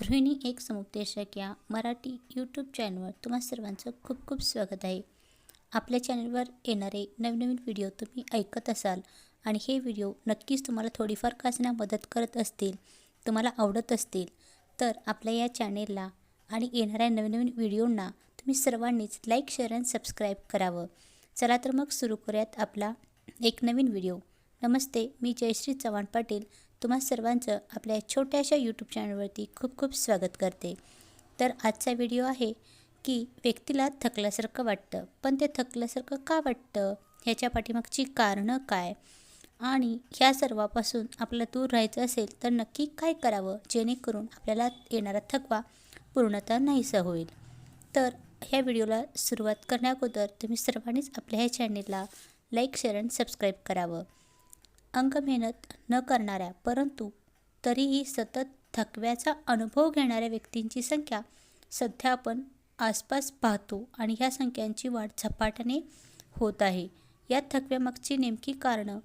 गृहिणी एक समुपदेशक या मराठी यूट्यूब चॅनलवर तुम्हा सर्वांचं खूप खूप स्वागत आहे. आपल्या चॅनलवर येणारे नवनवीन व्हिडिओ तुम्ही ऐकत असाल आणि हे व्हिडिओ नक्कीच तुम्हाला थोडीफार का मदत करत असतील तुम्हाला आवडत असतील तर आपल्या या चॅनेलला आणि येणाऱ्या नवनवीन व्हिडिओंना तुम्ही सर्वांनीच लाईक शेअर आणि सबस्क्राईब करावं. चला तर मग सुरू करूयात आपला एक नवीन व्हिडिओ नमस्ते मी जयश्री चव्हाण पाटील. तुम्हा सर्वांचं आपल्या छोट्याशा यूट्यूब चॅनलवरती खूप खूप स्वागत करते. तर आजचा व्हिडिओ आहे की व्यक्तीला थकल्यासारखं वाटतं. पण ते थकल्यासारखं का वाटतं? ह्याच्या पाठीमागची कारणं काय? आणि ह्या सर्वापासून आपल्याला दूर राहायचं असेल तर नक्की काय करावं? जेणेकरून आपल्याला येणारा थकवा पूर्णतः नाहीसा होईल. तर ह्या व्हिडिओला सुरुवात करण्याअगोदर तुम्ही सर्वांनीच आपल्या ह्या चॅनेलला लाईक शेअर आणि सबस्क्राईब करावं. अंग मेहनत न करणाऱ्या परंतु तरीही सतत थकव्याचा अनुभव घेणाऱ्या व्यक्तींची संख्या सध्या आपण आसपास पाहतो आणि ह्या संख्यांची वाढ झपाट्याने होत आहे. या थकव्यामागची नेमकी कारणं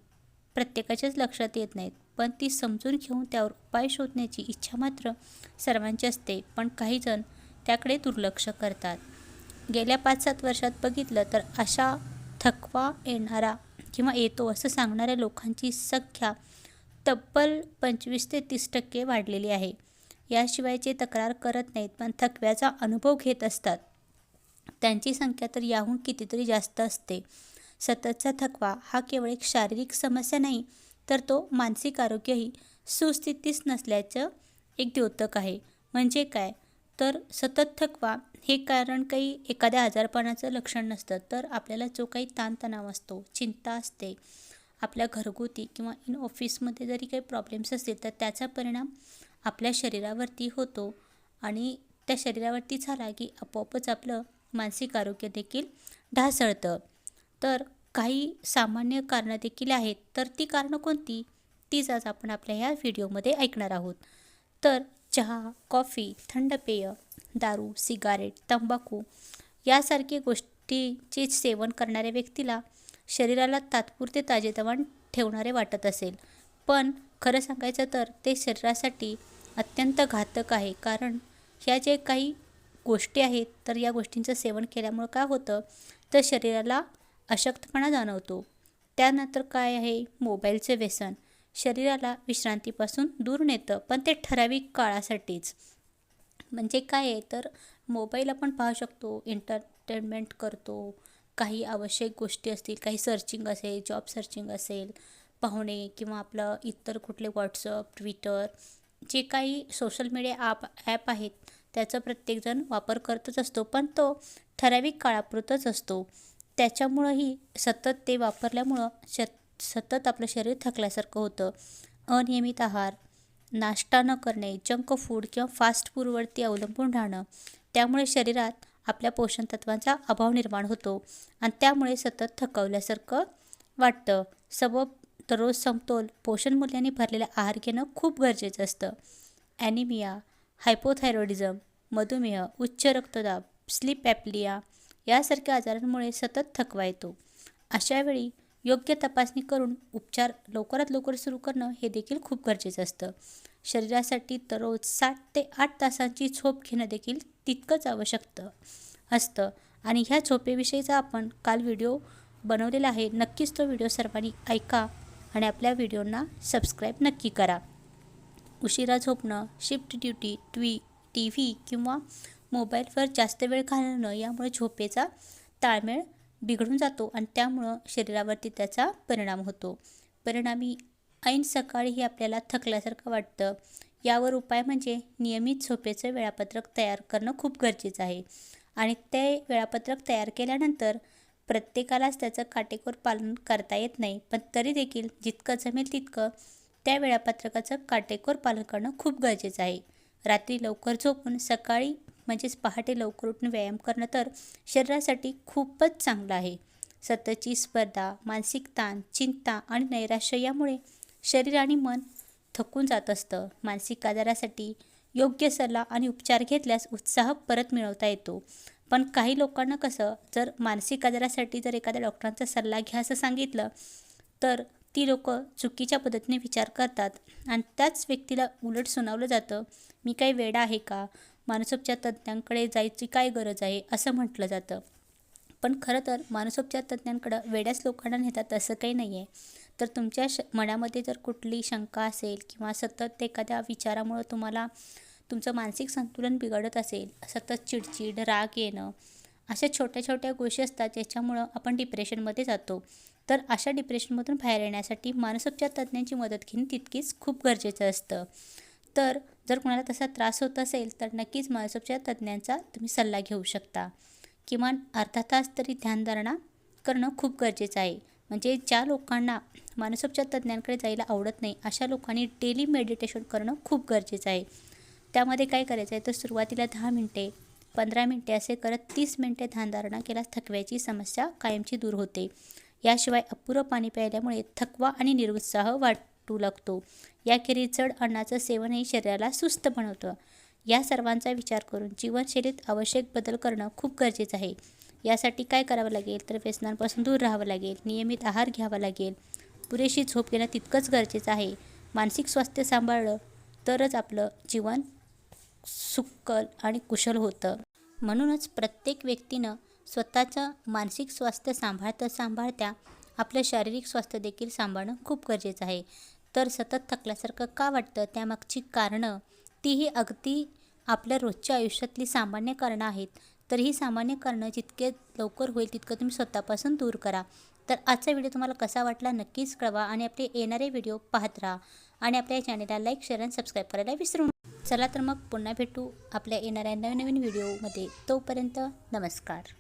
प्रत्येकाच्याच लक्षात येत नाहीत पण ती समजून घेऊन त्यावर उपाय शोधण्याची इच्छा मात्र सर्वांची असते पण काहीजण त्याकडे दुर्लक्ष करतात. गेल्या पाच सात वर्षात बघितलं तर अशा थकवा येणारा किंवा येतो असं सांगणाऱ्या लोकांची संख्या तब्बल पंचवीस ते तीस टक्के वाढलेली आहे. याशिवाय जे तक्रार करत नाहीत पण थकव्याचा अनुभव घेत असतात. त्यांची संख्या तर याहून कितीतरी जास्त असते. सततचा थकवा हा केवळ एक शारीरिक समस्या नाही तर तो मानसिक आरोग्यही सुस्थितीस नसल्याचं एक द्योतक आहे. म्हणजे काय? तर सतत थकवा हे कारण काही एखाद्या आजारपणाचं लक्षण नसतं. तर आपल्याला जो काही ताणतणाव असतो चिंता असते आपल्या घरगुती किंवा इन ऑफिसमध्ये जरी काही प्रॉब्लेम्स असतील तर त्याचा परिणाम आपल्या शरीरावरती होतो आणि त्या शरीरावरती झाला की आपोआपच आपलं मानसिक आरोग्य देखील ढासळतं. तर काही सामान्य कारणं देखील आहेत तर ती कारणं कोणती? तीच आज आपण आपल्या ह्या व्हिडिओमध्ये ऐकणार आहोत. तर चहा कॉफी थंड पेय दारू सिगारेट तंबाखू यासारखे गोष्टीचे सेवन करणाऱ्या व्यक्तीला शरीराला तात्पुरते ताजेतवान ठेवणारे वाटत असेल. पण खरं सांगायचं तर ते शरीरासाठी अत्यंत घातक आहे. कारण ह्या जे काही गोष्टी आहेत तर या गोष्टींचं सेवन केल्यामुळं काय होतं? तर शरीराला अशक्तपणा जाणवतो. त्यानंतर काय आहे? मोबाईलचे व्यसन. शरीराला विश्रांतीपासून दूर नेतं पण ते ठराविक काळासाठीच. म्हणजे काय आहे? तर मोबाईल आपण पाहू शकतो एंटरटेनमेंट करतो काही आवश्यक गोष्टी असतील काही सर्चिंग असेल जॉब सर्चिंग असेल पाहुणे किंवा आपलं इतर कुठले व्हॉट्सअप ट्विटर जे काही सोशल मीडिया ॲप ॲप आहेत त्याचा प्रत्येकजण वापर करतच असतो पण तो ठराविक काळापुरतच असतो. त्याच्यामुळंही सतत ते वापरल्यामुळं श सतत आपलं शरीर थकल्यासारखं होतं. अनियमित आहार नाश्ता न करणे जंक फूड किंवा फास्ट फूडवरती अवलंबून राहणं त्यामुळे शरीरात आपल्या पोषण तत्वांचा अभाव निर्माण होतो आणि त्यामुळे सतत थकवल्यासारखं वाटतं. सबब दररोज समतोल पोषणमूल्याने भरलेला आहार घेणं खूप गरजेचं असतं. ॲनिमिया हायपोथायरॉइडिझम मधुमेह उच्च रक्तदाब स्लीप ॲप्लिया यासारख्या आजारांमुळे सतत थकवा येतो. अशावेळी योग्य तपासणी करून उपचार लवकरात लवकर सुरू करणं हे देखील खूप गरजेचं असतं. शरीरासाठी दररोज सात ते आठ तासांची झोप घेणं देखील तितकंच आवश्यक असतं. आणि ह्या झोपेविषयीचा आपण काल व्हिडिओ बनवलेला आहे. नक्कीच तो व्हिडिओ सर्वांनी ऐका आणि आपल्या व्हिडिओंना सबस्क्राईब नक्की करा. उशिरा झोपणं शिफ्ट ड्युटी ट्वी टी व्ही किंवा मोबाईलवर जास्त वेळ घालवणं यामुळे झोपेचा ताळमेळ बिघडून जातो आणि त्यामुळं शरीरावरती त्याचा परिणाम होतो. परिणामी ऐन सकाळीही आपल्याला थकल्यासारखं वाटतं. यावर उपाय म्हणजे नियमित झोपेचं वेळापत्रक तयार करणं खूप गरजेचं आहे. आणि ते वेळापत्रक तयार केल्यानंतर प्रत्येकालाच त्याचं काटेकोर पालन करता येत नाही. पण तरी देखील जितकं जमेल तितकं त्या वेळापत्रकाचं काटेकोर पालन करणं खूप गरजेचं आहे. रात्री लवकर झोपून सकाळी म्हणजेच पहाटे लवकर उठून व्यायाम करणं तर शरीरासाठी खूपच चांगलं आहे. सततची स्पर्धा मानसिक ताण चिंता आणि नैराश्य यामुळे शरीर आणि मन थकून जात असतं. मानसिक आजारासाठी योग्य सल्ला आणि उपचार घेतल्यास उत्साह परत मिळवता येतो. पण काही लोकांना कसं जर मानसिक आजारासाठी जर एखाद्या डॉक्टरांचा सल्ला घ्या असं सांगितलं तर ती लोकं चुकीच्या पद्धतीने विचार करतात आणि त्याच व्यक्तीला उलट सुनावलं जातं मी काही वेडा आहे का? मानसोपचार तज्ज्ञांकडे जायची काय गरज आहे असं म्हटलं जातं. पण खरं तर मानसोपचार तज्ज्ञांकडं वेड्याच लोकांना नेतात असं काही नाही आहे तर तुमच्या श मनामध्ये जर कुठली शंका असेल किंवा सतत एखाद्या विचारामुळं तुम्हाला तुमचं मानसिक संतुलन बिघडत असेल सतत चिडचिड राग येणं अशा छोट्या छोट्या गोष्टी असतात ज्याच्यामुळं आपण डिप्रेशनमध्ये जातो. तर अशा डिप्रेशनमधून बाहेर येण्यासाठी मानसोपचार तज्ज्ञांची मदत घेणे तितकीच खूप गरजेचं असतं. तर जर कोणाला तसा त्रास होत असेल तर नक्कीच मनसोपच्या तज्ज्ञांचा तुम्ही सल्ला घेऊ शकता. किमान अर्धा तास तरी ध्यानधारणा करणं खूप गरजेचं आहे. म्हणजे ज्या लोकांना मानसोपचार तज्ज्ञांकडे जायला आवडत नाही अशा लोकांनी डेली मेडिटेशन करणं खूप गरजेचं आहे. त्यामध्ये काय करायचं आहे तर सुरुवातीला दहा मिनटे पंधरा मिनटे असे करत तीस मिनटे ध्यानधारणा केल्यास थकव्याची समस्या कायमची दूर होते. याशिवाय अपुरं पाणी प्यायल्यामुळे थकवा आणि निरुत्साह वाटू लागतो. याखेरीज जड अन्नाचं सेवनही शरीराला सुस्त बनवतं. या सर्वांचा विचार करून जीवनशैलीत आवश्यक बदल करणं खूप गरजेचं आहे. यासाठी काय करावं लागेल? तर व्यसनांपासून दूर राहावं लागेल. नियमित आहार घ्यावा लागेल. पुरेशी झोप घेणं तितकंच गरजेचं आहे. मानसिक स्वास्थ्य सांभाळलं तरच आपलं जीवन सुक्कल आणि कुशल होतं. म्हणूनच प्रत्येक व्यक्तीनं स्वतःचं मानसिक स्वास्थ्य सांभाळता सांभाळत्या आपलं शारीरिक स्वास्थ्य देखील सांभाळणं खूप गरजेचं आहे. तर सतत थकल्यासारखं का वाटतं? त्यामागची कारणं? तीही अगदी आपल्या रोजच्या आयुष्यातली सामान्य कारणं आहेत. तर ही सामान्य कारणं जितके लवकर होईल तितकं तुम्ही स्वतःपासून दूर करा. तर आजचा व्हिडिओ तुम्हाला कसा वाटला नक्कीच कळवा आणि आपले येणारे व्हिडिओ पाहत राहा आणि आपल्या चॅनेलला लाईक शेअर आणि सबस्क्राईब करायला विसरू चला तर मग पुन्हा भेटू आपल्या येणाऱ्या नवीन नवीन व्हिडिओमध्ये. तोपर्यंत नमस्कार.